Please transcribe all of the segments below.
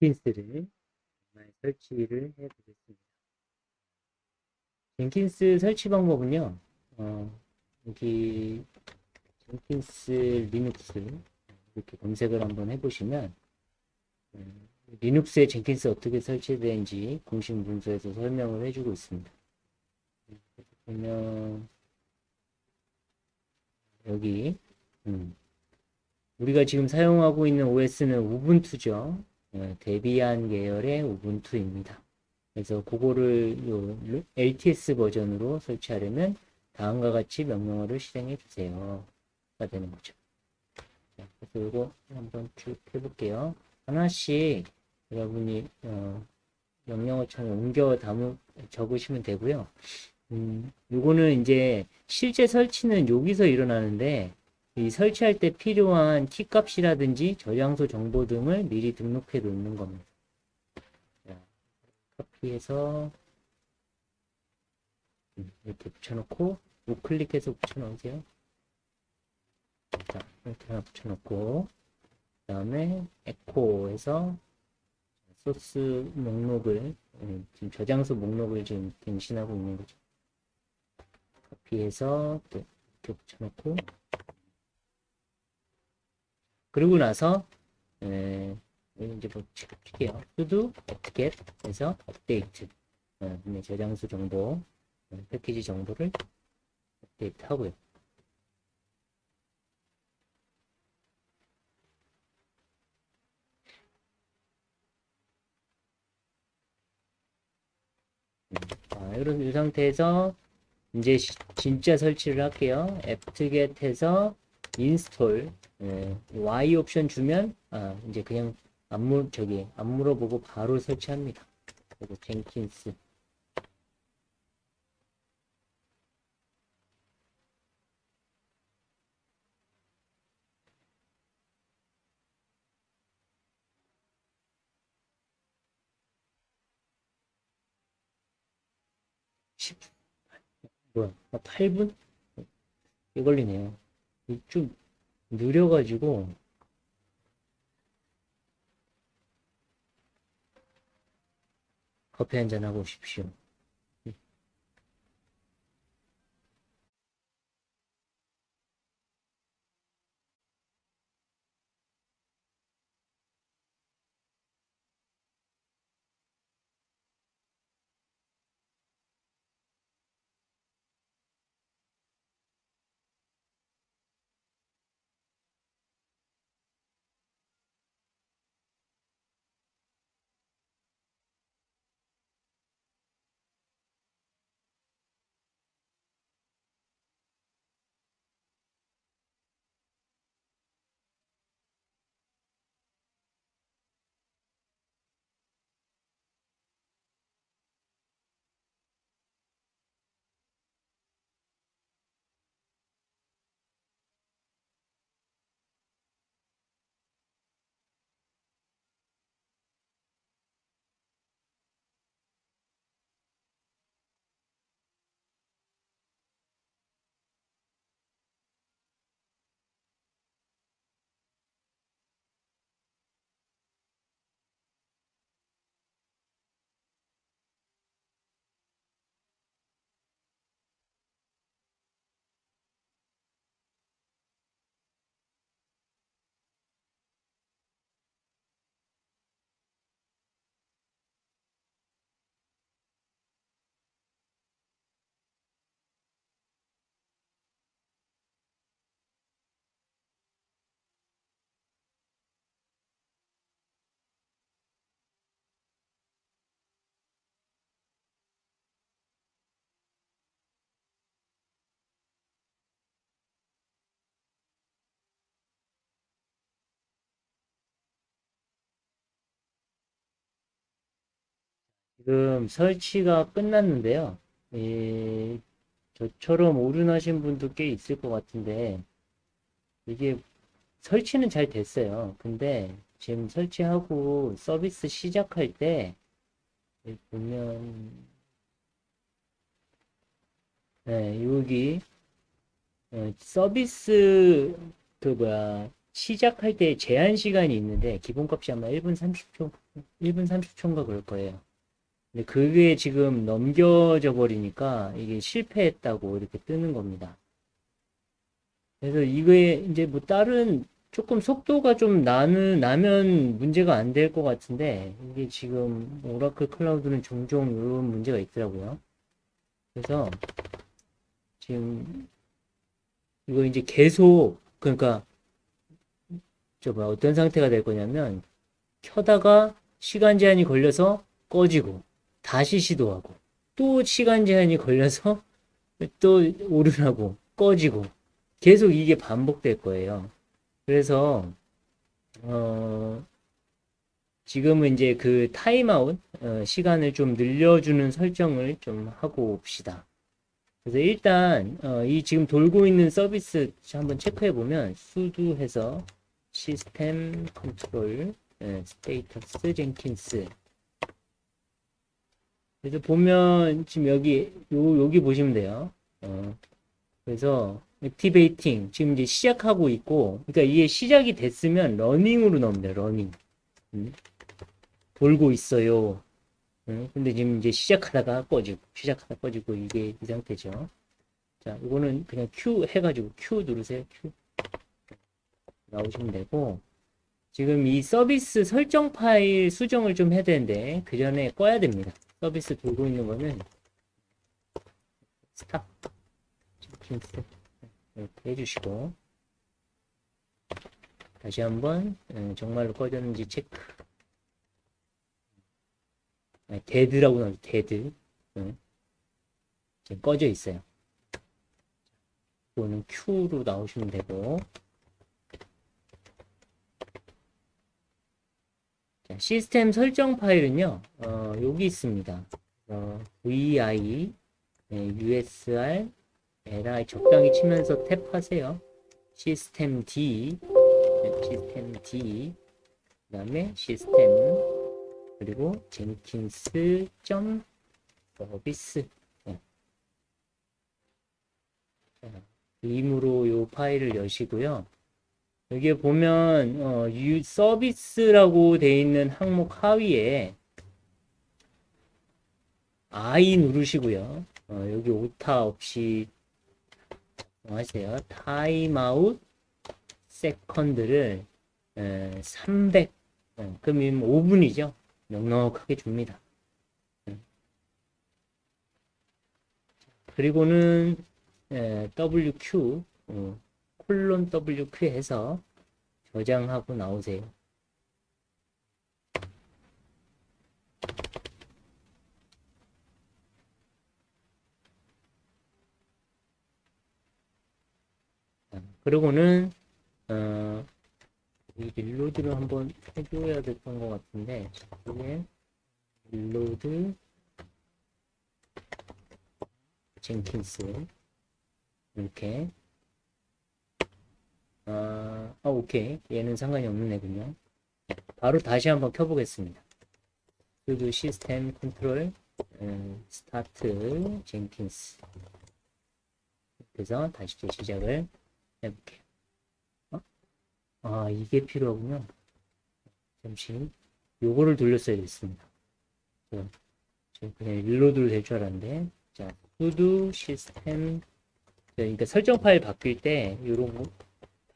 젠킨스를 설치를 해보겠습니다. 젠킨스 설치 방법은요, 어, 여기 젠킨스 리눅스 이렇게 검색을 한번 해보시면 음, 리눅스에 젠킨스 어떻게 설치되는지 공식 문서에서 설명을 해주고 있습니다. 보면 여기 음, 우리가 지금 사용하고 있는 OS는 우분투죠. 어, 데비안 계열의 우분투입니다. 그래서 그거를 요 LTS 버전으로 설치하려면 다음과 같이 명령어를 실행해 주세요. 가 되는 거죠. 자, 그래서 이거 한번 쭉 해볼게요. 하나씩 여러분이 어, 명령어처럼 옮겨 담으 적으시면 되고요. 음, 요거는 이제 실제 설치는 여기서 일어나는데 이 설치할 때 필요한 키값이라든지 저장소 정보 등을 미리 등록해 놓는 겁니다. 자, 카피해서 음, 이렇게 붙여놓고 우클릭해서 붙여놓으세요. 자, 이렇게 하나 붙여놓고 그 다음에 에코에서 소스 목록을 음, 지금 저장소 목록을 지금 갱신하고 있는 거죠. 카피해서 또 이렇게 붙여놓고 그러고 나서 에, 이제 뭐 칠게요. sudo apt-get 해서 업데이트 어, 네, 저장소 정보 어, 패키지 정보를 업데이트 하고요. 자, 이런 이 상태에서 이제 시- 진짜 설치를 할게요. apt-get 해서 install 예, Y 옵션 주면 아, 이제 그냥 안 물, 저기 안 물어보고 바로 설치합니다. 그리고 젠킨스 십 뭐야 8분? 이 걸리네요. 이좀 느려가지고 커피 한잔 하고 오십시오. 지금 설치가 끝났는데요. 이, 저처럼 오른하신 분도 꽤 있을 것 같은데, 이게 설치는 잘 됐어요. 근데 지금 설치하고 서비스 시작할 때, 보면, 네, 여기, 어, 서비스, 그 뭐야, 시작할 때 제한 시간이 있는데 기본값이 아마 1분 30초, 1분 30초인가 그럴 거예요. 그게 지금 넘겨져 버리니까 이게 실패했다고 이렇게 뜨는 겁니다. 그래서 이거에 이제 뭐 다른 조금 속도가 좀 나는, 나면 문제가 안 될 것 같은데 이게 지금 오라클 클라우드는 종종 이런 문제가 있더라고요. 그래서 지금 이거 이제 계속 그러니까 저 뭐야 어떤 상태가 될 거냐면 켜다가 시간 제한이 걸려서 꺼지고 다시 시도하고 또 시간 제한이 걸려서 또 오류나고 꺼지고 계속 이게 반복될 거예요. 그래서 어 지금은 이제 그 타임아웃 어, 시간을 좀 늘려주는 설정을 좀 하고 옵시다. 그래서 일단 어, 이 지금 돌고 있는 서비스 한번 체크해 보면 sudo 해서 시스템 컨트롤 예, 스테이터스 젠킨스 그래서 보면 지금 여기 요 여기 보시면 돼요. 어, 그래서 액티베이팅 지금 이제 시작하고 있고 그러니까 이게 시작이 됐으면 러닝으로 나옵니다. 러닝 음, 돌고 있어요. 음, 근데 지금 이제 시작하다가 꺼지고 시작하다 꺼지고 이게 이 상태죠. 자, 이거는 그냥 Q 해가지고 Q 누르세요. Q 나오시면 되고 지금 이 서비스 설정 파일 수정을 좀 해야 되는데 그 전에 꺼야 됩니다. 서비스 돌고 있는 거는 스탑. 징크스 이렇게 해주시고. 다시 한번 음, 정말로 꺼졌는지 체크. 아니, 데드라고 나오죠 데드. 응. 지금 꺼져 있어요. 이거는 Q로 나오시면 되고 시스템 설정 파일은요 어, 여기 있습니다 어, vi 네, usr li 적당히 치면서 탭하세요 시스템 D 네, 시스템 D 그 다음에 시스템 그리고 젠킨스 점 서비스 네. 자, 임으로 요 파일을 여시고요. 여기에 보면 어, 유, 서비스라고 돼 있는 항목 하위에 I 누르시고요. 어, 여기 오타 없이 하세요. 타임아웃 세컨드를 300 어, 그러면 5분이죠. 넉넉하게 줍니다. 네. 그리고는 에, WQ 어, 콜론 WQ 해서 저장하고 나오세요. 자, 그리고는 어, 이 릴로드를 한번 해줘야 됐던 것 같은데 이게 릴로드 젠킨스 이렇게 아, 아 오케이. 얘는 상관이 없는 애군요. 바로 다시 한번 켜보겠습니다. sudo 시스템 컨트롤 음, 스타트 젠킨스. 그래서 다시 재시작을 해볼게요. 아, 이게 필요하군요. 잠시, 요거를 돌렸어야 됐습니다. 그냥 릴로드로 될 줄 알았는데, 자, sudo 시스템, 그러니까 설정 파일 바뀔 때, 요런 거,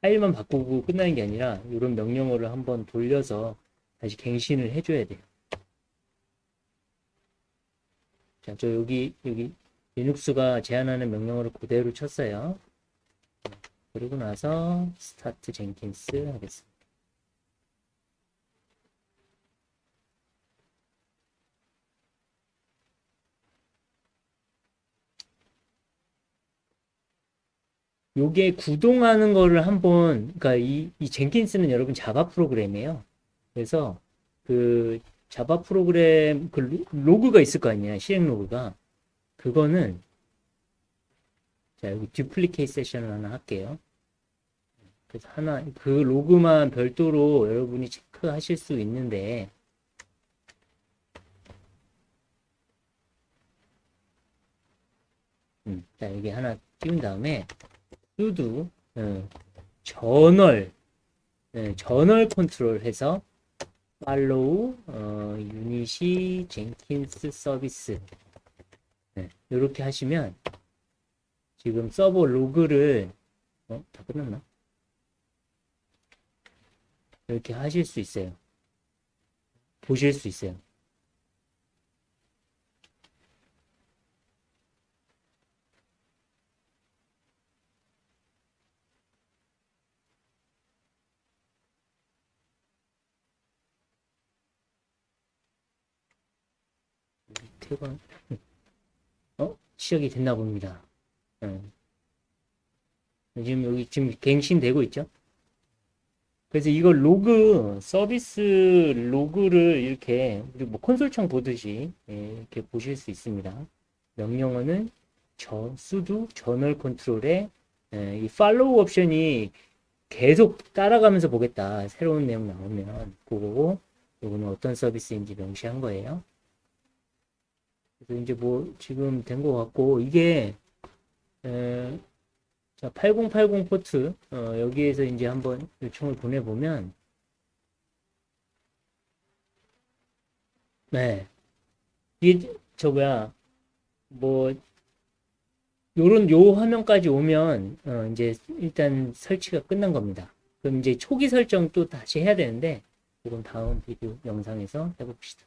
파일만 바꾸고 끝나는 게 아니라, 요런 명령어를 한번 돌려서 다시 갱신을 해줘야 돼요. 자, 저 여기, 여기, 리눅스가 제한하는 명령어를 그대로 쳤어요. 그리고 나서 스타트 젠킨스 하겠습니다. 요게 구동하는 거를 한번 그러니까 이, 이 젠킨스는 여러분 자바 프로그램이에요. 그래서 그 자바 프로그램 그 로그가 있을 거 아니야 실행 로그가 그거는 자 여기 듀플리케이트 세션을 하나 할게요. 그래서 하나 그 로그만 별도로 여러분이 체크하실 수 있는데 음, 자 여기 하나 띄운 다음에 sudo 어, 저널 네, 저널 컨트롤 해서 팔로우 어, 유니시 젠킨스 서비스 네, 이렇게 하시면 지금 서버 로그를 어? 다 끝났나? 이렇게 하실 수 있어요. 보실 수 있어요. 태관 어 시작이 됐나 봅니다. 어. 지금 여기 지금 갱신되고 있죠? 그래서 이거 로그 서비스 로그를 이렇게 뭐 콘솔창 보듯이 예, 이렇게 보실 수 있습니다. 명령어는 저 수도 저널 컨트롤에 예, 이 팔로우 옵션이 계속 따라가면서 보겠다. 새로운 내용 나오면 그거고 요거는 어떤 서비스인지 명시한 거예요. 그래서 이제 뭐 지금 된 것 같고 이게 에, 자 8080 포트 어, 여기에서 이제 한번 요청을 보내보면 네 이게 저 뭐야 뭐 요런 요 화면까지 오면 어, 이제 일단 설치가 끝난 겁니다. 그럼 이제 초기 설정 또 다시 해야 되는데 그건 다음 비디오 영상에서 해봅시다.